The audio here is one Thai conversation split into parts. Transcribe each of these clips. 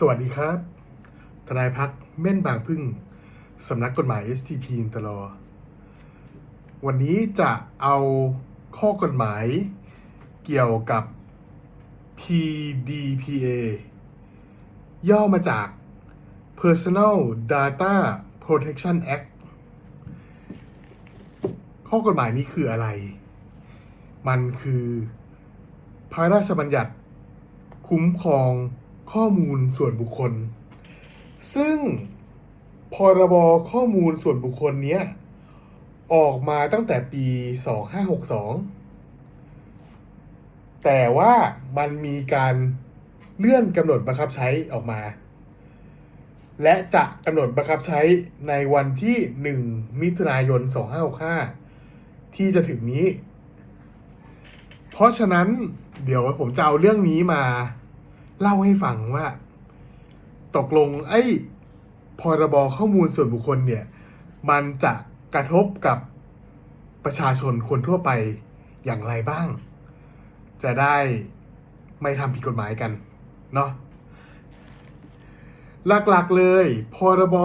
สวัสดีครับ ทนายพักเม่นบางพึ่ง สำนักกฎหมาย STP อินตลอวันนี้จะเอาข้อกฎหมายเกี่ยวกับ PDPA ย่อมาจาก Personal Data Protection Act ข้อกฎหมายนี้คืออะไร มันคือพระราชบัญญัติคุ้มครอง ข้อมูลส่วนบุคคล ซึ่งพรบข้อมูลส่วนบุคคลเนี้ยออกมาตั้งแต่ปี 2562 แต่ว่ามันมีการเลื่อนกำหนดบังคับใช้ออกมา และจะกำหนดบังคับใช้ในวันที่ 1 มิถุนายน 2565 ที่จะถึงนี้ เพราะฉะนั้นเดี๋ยวผมจะเอาเรื่องนี้มา เล่าให้ฟังว่า ตกลงไอ้พรบข้อมูลส่วนบุคคลเนี่ย มันจะกระทบกับประชาชนคนทั่วไปอย่างไรบ้าง จะได้ไม่ทำผิดกฎหมายกัน เนาะหลักๆเลย พรบ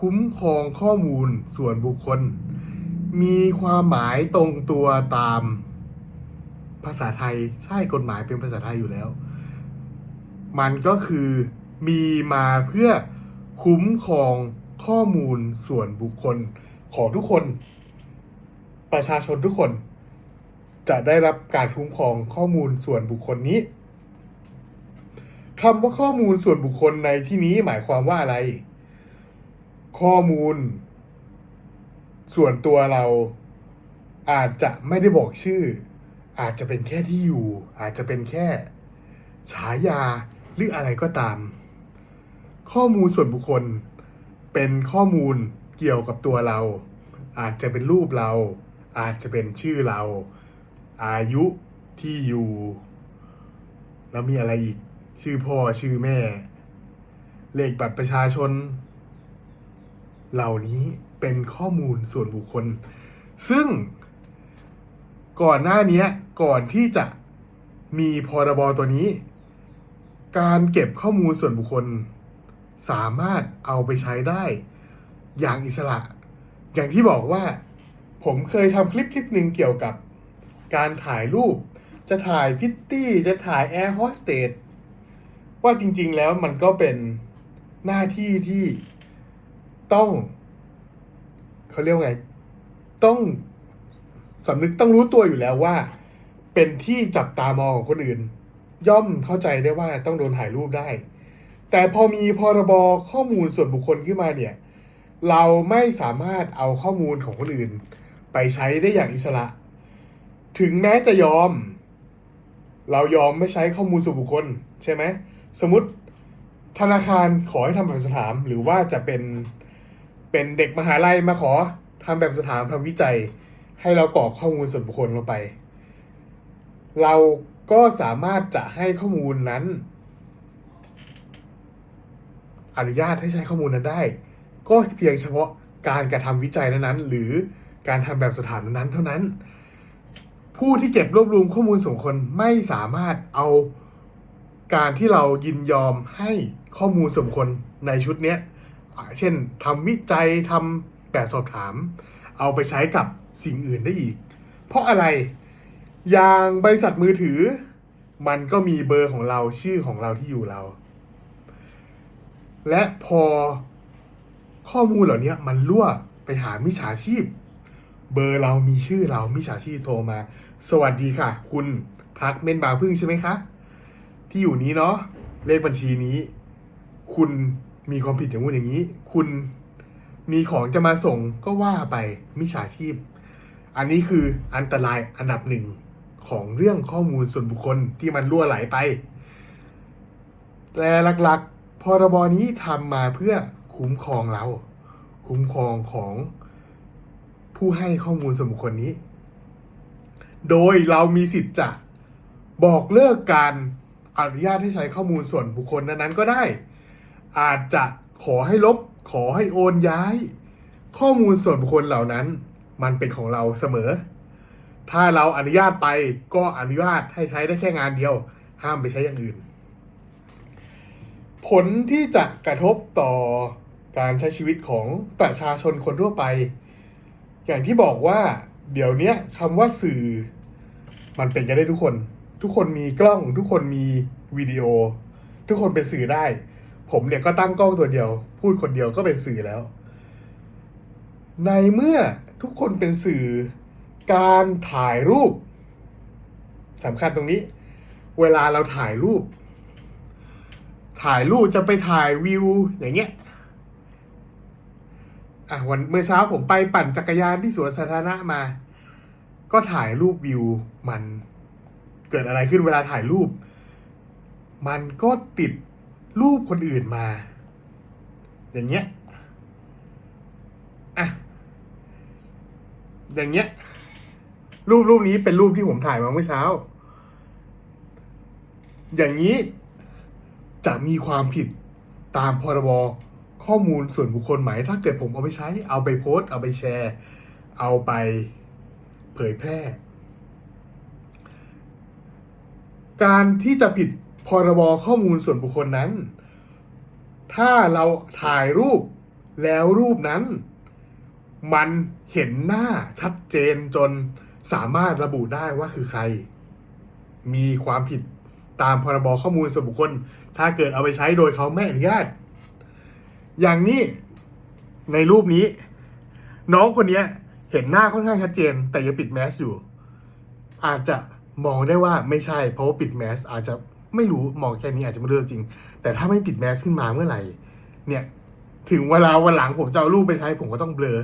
คุ้มครองข้อมูลส่วนบุคคล มีความหมายตรงตัวตามภาษาไทยใช่กฎหมายเป็นภาษาไทยอยู่แล้ว มันก็คือมีมาเพื่อคุ้มครองข้อมูลส่วนบุคคลของทุกคน ประชาชนทุกคน จะได้รับการคุ้มครองข้อมูลส่วนบุคคลนี้คำว่าข้อมูลส่วนบุคคลในที่นี้หมายความว่าอะไร ข้อมูล ส่วนตัวเราอาจจะไม่ได้บอกชื่อ อาจจะเป็นแค่ที่อยู่ อาจจะเป็นแค่ ฉายา หรืออะไรก็ตาม ข้อมูลส่วนบุคคล เป็นข้อมูลเกี่ยวกับตัวเรา อาจจะเป็นรูปเรา อาจจะเป็นชื่อเรา อายุที่อยู่ แล้วมีอะไรอีก ชื่อพ่อชื่อแม่ เลขบัตรประชาชน เหล่านี้เป็นข้อมูลส่วนบุคคล ซึ่งก่อนหน้านี้ก่อนที่จะมีพรบตัวนี้ การเก็บข้อมูลส่วนบุคคล สามารถเอาไปใช้ได้ อย่างอิสระ อย่างที่บอกว่า ผมเคยทำคลิปคลิปหนึ่งเกี่ยวกับการถ่ายรูป จะถ่ายพิตตี้จะถ่ายแอร์โฮสเตสว่าจริงๆแล้วมันก็เป็นหน้าที่ที่ต้อง เขาเรียกว่าไง ต้องสำนึกต้องรู้ตัวอยู่แล้วว่า เป็นที่จับตามองของคนอื่น ย่อมเข้าใจได้ว่าต้องโดนถ่ายรูปได้ แต่พอมีพรบข้อมูลส่วนบุคคลขึ้นมาเนี่ย เราไม่สามารถเอาข้อมูลของคนอื่น ไปใช้ได้อย่างอิสระ ถึงแม้จะยอม เรายอมไม่ใช้ข้อมูลส่วนบุคคลใช่ไหมสมมติธนาคารขอให้ทำแบบสอบถามหรือว่าจะเป็นเป็นเด็กมหาลัยมาขอทำแบบสอบถามทำวิจัย ให้เรากรอกข้อมูลส่วนบุคคลลงไป เรา ก็สามารถจะให้ข้อมูลนั้น อนุญาตให้ใช้ข้อมูลนั้นได้ ก็เพียงเฉพาะการกระทำวิจัยนั้นๆ หรือการทำแบบสถานนั้นเท่านั้น ผู้ที่เก็บรวบรวมข้อมูลส่วนคคลไม่สามารถเอาการที่เรายินยอมให้ข้อมูลส่วนคคลในชุดเนี้ยเช่นทำวิจัยทำแบบสอบถาม เอาไปใช้กับสิ่งอื่นได้อีก เพราะอะไร อย่างบริษัทมือถือ มันก็มีเบอร์ของเราชื่อของเราที่อยู่เรา และพอข้อมูลเหล่านี้มันรั่วไปหามิจฉาชีพ เบอร์เรามีชื่อเรามิจฉาชีพโทรมา สวัสดีค่ะ คุณพักเมนบางพึ่งใช่ไหมคะ ที่อยู่นี้เนาะเลขบัญชีนี้ คุณมีความผิดอย่างนู้นอย่างนี้ คุณมีของจะมาส่งก็ว่าไปมิจฉาชีพ อันนี้คืออันตรายอันดับหนึ่ง ของเรื่องข้อมูลส่วนบุคคลที่มันรั่วไหลไป แต่หลักๆ พรบนี้ทำมาเพื่อคุ้มครองเรา คุ้มครองของผู้ให้ข้อมูลส่วนบุคคลนี้ โดยเรามีสิทธิ์จะบอกเลิกการอนุญาตให้ใช้ข้อมูลส่วนบุคคลนั้นๆก็ได้ อาจจะขอให้ลบ ขอให้โอนย้าย ข้อมูลส่วนบุคคลเหล่านั้น มันเป็นของเราเสมอ ถ้าเราอนุญาตไปก็อนุญาตให้ใช้ได้แค่งานเดียว ห้ามไปใช้อย่างอื่น ผลที่จะกระทบต่อการใช้ชีวิตของประชาชนคนทั่วไป อย่างที่บอกว่าเดี๋ยวนี้คำว่าสื่อ มันเป็นกันได้ทุกคน ทุกคนมีกล้อง ทุกคนมีวิดีโอ ทุกคนเป็นสื่อได้ ผมเนี่ยก็ตั้งกล้องตัวเดียว พูดคนเดียวก็เป็นสื่อแล้ว ในเมื่อทุกคนเป็นสื่อ การถ่ายรูปสำคัญตรงนี้ เวลาเราถ่ายรูป ถ่ายรูปจะไปถ่ายวิวอย่างเงี้ยอะวันเมื่อเช้าผมไปปั่นจักรยานที่สวนสาธารณะมา ก็ถ่ายรูปวิวมันเกิดอะไรขึ้นเวลาถ่ายรูป มันก็ติดรูปคนอื่นมา อย่างเงี้ยอะอย่างเงี้ย รูปรูปนี้เป็นรูปที่ผมถ่ายมาเมื่อเช้า อย่างนี้จะมีความผิดตามพรบข้อมูลส่วนบุคคลไหม ถ้าเกิดผมเอาไปใช้ เอาไปโพสต์เอาไปแชร์ เอาไปเผยแพร่ การที่จะผิดพรบข้อมูลส่วนบุคคลนั้น ถ้าเราถ่ายรูปแล้วรูปนั้น มันเห็นหน้าชัดเจนจน สามารถระบุได้ว่าคือใคร มีความผิดตามพรบข้อมูลส่วนบุคคล ถ้าเกิดเอาไปใช้โดยเขาไม่อนุญาต อย่างนี้ในรูปนี้ น้องคนนี้เห็นหน้าค่อนข้างชัดเจน แต่ยังปิดแมสอยู่ อาจจะมองได้ว่าไม่ใช่ เพราะว่าปิดแมสอาจจะไม่รู้มองแค่นี้อาจจะไม่เรื่องจริง แต่ถ้าไม่ปิดแมสขึ้นมาเมื่อไหร่ เนี่ย ถึงเวลาวันหลังผมจะเอารูปไปใช้ผมก็ต้องเบลอ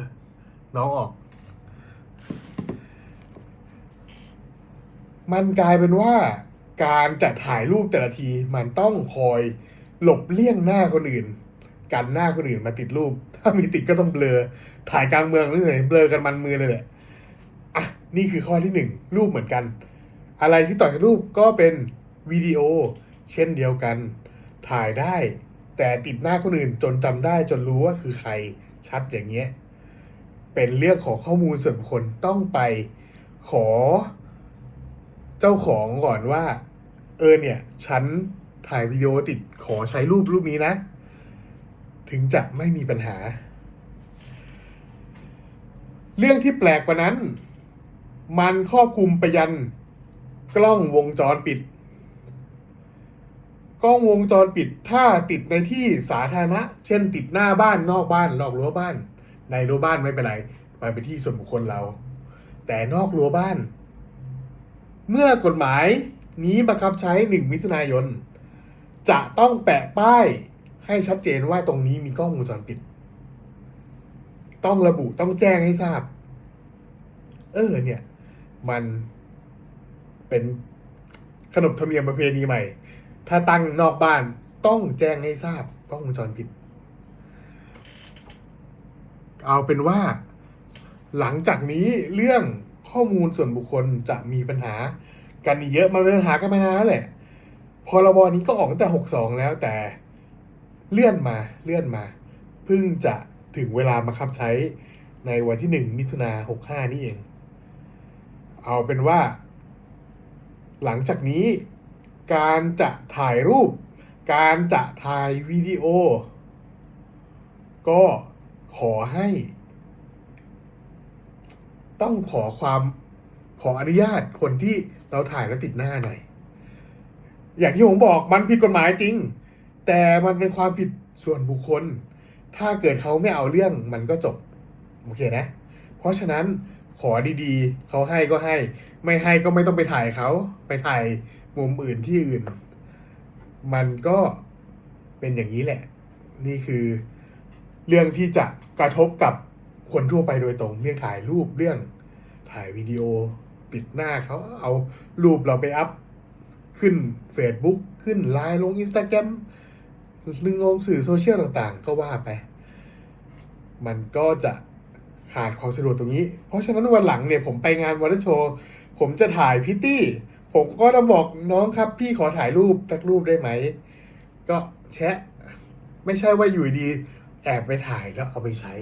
น้องออก มันกลายเป็นว่าการจะถ่ายรูปแต่ละทีมันต้องคอยหลบเลี่ยงหน้าคนอื่น กันหน้าคนอื่นมาติดรูป ถ้ามีติดก็ต้องเบลอ ถ่ายกลางเมืองนี่เลยเบลอกันมันมือเลยแหละอะนี่คือข้อที่หนึ่งรูปเหมือนกัน อะไรที่ต่อจากรูปก็เป็นวิดีโอ เช่นเดียวกัน ถ่ายได้ แต่ติดหน้าคนอื่นจนจำได้จนรู้ว่าคือใครชัดอย่างเงี้ยเป็นเรื่องของข้อมูลส่วนบุคคลต้องไปขอ เจ้าของก่อนว่า เออเนี่ย ฉันถ่ายวิดีโอติดขอใช้รูปรูปนี้นะ ถึงจะไม่มีปัญหา เรื่องที่แปลกกว่านั้น มันครอบคลุมไปยัน กล้องวงจรปิด กล้องวงจรปิดถ้าติดในที่สาธารณะ เช่น ติดหน้าบ้านนอกบ้านนอกรั้วบ้าน ในรั้วบ้านไม่เป็นไรมันเป็นที่ส่วนบุคคลเรา แต่นอกรั้วบ้าน เมื่อกฎหมายนี้บังคับใช้หนึ่งมิถุนายน จะต้องแปะป้ายให้ชัดเจนว่าตรงนี้มีกล้องวงจรปิด ต้องระบุต้องแจ้งให้ทราบ เออเนี่ย มันเป็นขนบธรรมเนียมประเพณีใหม่ ถ้าตั้งนอกบ้านต้องแจ้งให้ทราบกล้องวงจรปิด เอาเป็นว่า หลังจากนี้เรื่อง ข้อมูลส่วนบุคคลจะมีปัญหากันเยอะมันเป็นปัญหากันมานานแล้วแหละพรบนี้ก็ออกตั้งแต่หกสองแล้วแต่เลื่อนมาเลื่อนมาเพิ่งจะถึงเวลามาคับใช้ในวันที่หนึ่งมิถุนาหกห้านี่เอง เอาเป็นว่า หลังจากนี้การจะถ่ายรูป การจะถ่ายวิดีโอ ก็ขอให้ ต้องขอความขออนุญาตคนที่เราถ่ายแล้วติดหน้าหน่อย อย่างที่ผมบอกมันผิดกฎหมายจริง แต่มันเป็นความผิดส่วนบุคคล ถ้าเกิดเขาไม่เอาเรื่องมันก็จบ โอเคนะ เพราะฉะนั้นขอดีๆ เขาให้ก็ให้ ไม่ให้ก็ไม่ต้องไปถ่ายเขาไปถ่ายมุมอื่นที่อื่น มันก็เป็นอย่างนี้แหละ นี่คือเรื่องที่จะกระทบกับ คนทั่วไปโดยตรงเรื่องถ่ายรูปเรื่องถ่ายวิดีโอปิดหน้าเขาเอารูปเราไปอัพ ขึ้น Facebook ขึ้นไลน์ลง Instagram หรือลงสื่อโซเชียลต่างๆ ก็ว่าไป มันก็จะขาดความสะดวกตรงนี้ เพราะฉะนั้นวันหลังเนี่ยผมไปงานวอลเลย์โชว์ผมจะถ่ายพิตตี้ ผมก็ต้องบอกน้องครับ พี่ขอถ่ายรูปสักรูปได้ไหม ก็แชะ ไม่ใช่ว่าอยู่ดี แอบไปถ่ายแล้วเอาไปใช้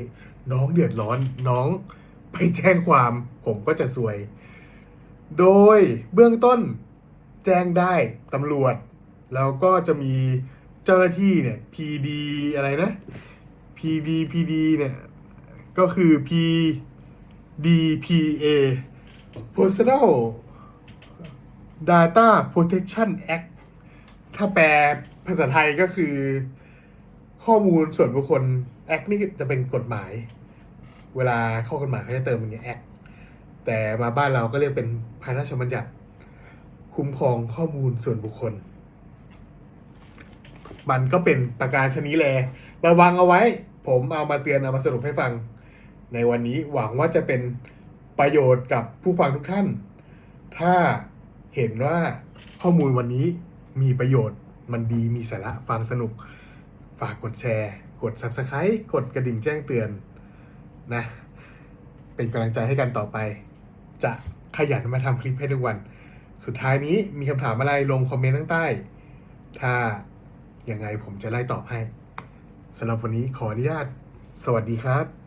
น้องเดือดร้อนน้องไปแจ้งความผมก็จะซวย โดยเบื้องต้นแจ้งได้ตำรวจ แล้วก็จะมีเจ้าหน้าที่เนี่ย PD อะไรนะ PD PD เนี่ย ก็คือ PDPA Personal Data Protection Act ถ้าแปลภาษาไทยก็คือ ข้อมูลส่วนบุคคล Act นี่จะเป็นกฎหมาย เวลาข้อกฎหมายเขาจะเติมอย่างเงี้ย Act แต่มาบ้านเราก็เรียกเป็นพระราชบัญญัติ คุ้มครองข้อมูลส่วนบุคคล มันก็เป็นประการชนิดแลระวังเอาไว้ ผมเอามาเตือนเอามาสรุปให้ฟัง ในวันนี้หวังว่าจะเป็นประโยชน์กับผู้ฟังทุกท่าน ถ้าเห็นว่าข้อมูลวันนี้มีประโยชน์มันดีมีสาระฟังสนุก ฝากกดแชร์ กด Subscribe กดกระดิ่งแจ้งเตือนนะ เป็นกำลังใจให้กันต่อไป จะขยันมาทำคลิปให้ทุกวัน สุดท้ายนี้มีคำถามอะไรลงคอมเมนต์ข้างใต้ ถ้ายังไงผมจะไล่ตอบให้สำหรับวันนี้ขออนุญาต สวัสดีครับ